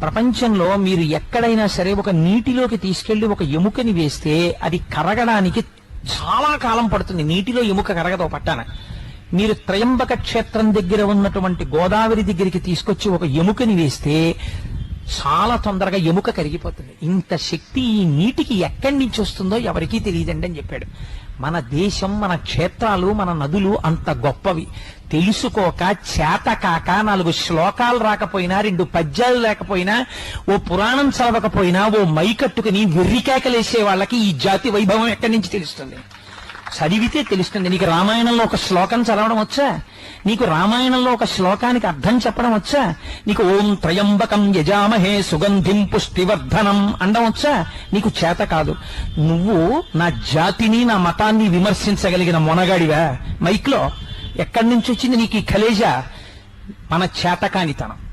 ప్రపంచంలో మీరు ఎక్కడైనా సరే ఒక నీటిలోకి తీసుకెళ్ళి ఒక ఎముకని వేస్తే అది కరగడానికి చాలా కాలం పడుతుంది. నీటిలో ఎముక కరగదో పట్టాన. మీరు త్రయంబక క్షేత్రం దగ్గర ఉన్నటువంటి గోదావరి దగ్గరికి తీసుకొచ్చి ఒక ఎముకని వేస్తే చాలా తొందరగా ఎముక కరిగిపోతుంది. ఇంత శక్తి ఈ నీటికి ఎక్కడి నుంచి వస్తుందో ఎవరికీ తెలియదండి అని చెప్పాడు. మన దేశం మన క్షేత్రాలు మన నదులు అంత గొప్పవి. తెలుసుకోక చేతకాక నాలుగు శ్లోకాలు రాకపోయినా రెండు పద్యాలు లేకపోయినా ఓ పురాణం చదవకపోయినా ఓ మైకట్టుకుని వెర్రికేకలేసే వాళ్ళకి ఈ జాతి వైభవం ఎక్కడి నుంచి తెలుస్తుంది? చదివితే తెలుస్తుంది. నీకు రామాయణంలో ఒక శ్లోకం చదవడం వచ్చా? నీకు రామాయణంలో ఒక శ్లోకానికి అర్థం చెప్పడం వచ్చా? నీకు ఓం త్రయంబకం యజామహే సుగంధిం పుష్టివర్ధనం అండం వచ్చా? నీకు చేత కాదు. నువ్వు నా జాతిని నా మతాన్ని విమర్శించగలిగిన మొనగాడివా? మైక్లో ఎక్కడి నుంచి వచ్చింది నీకు ఈ కలేజా? మన చేతకానితనం.